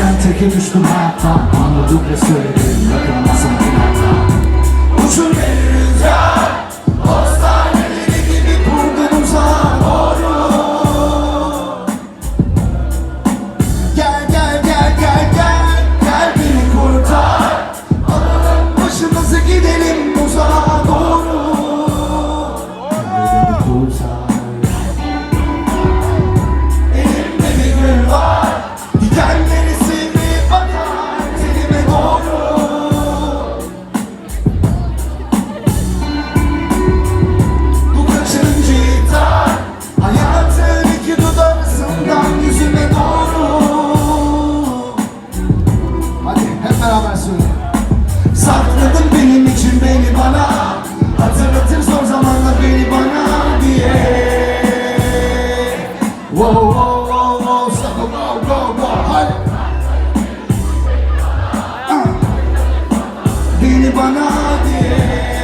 Yokken teke düştüm hayattan Anladım ve söyledim hep beraber söyleyelim Sakladın benim için beni bana. Hatırlatır zor zamanlar beni bana diye. Wow wow wow wow go go go. Beni bana diye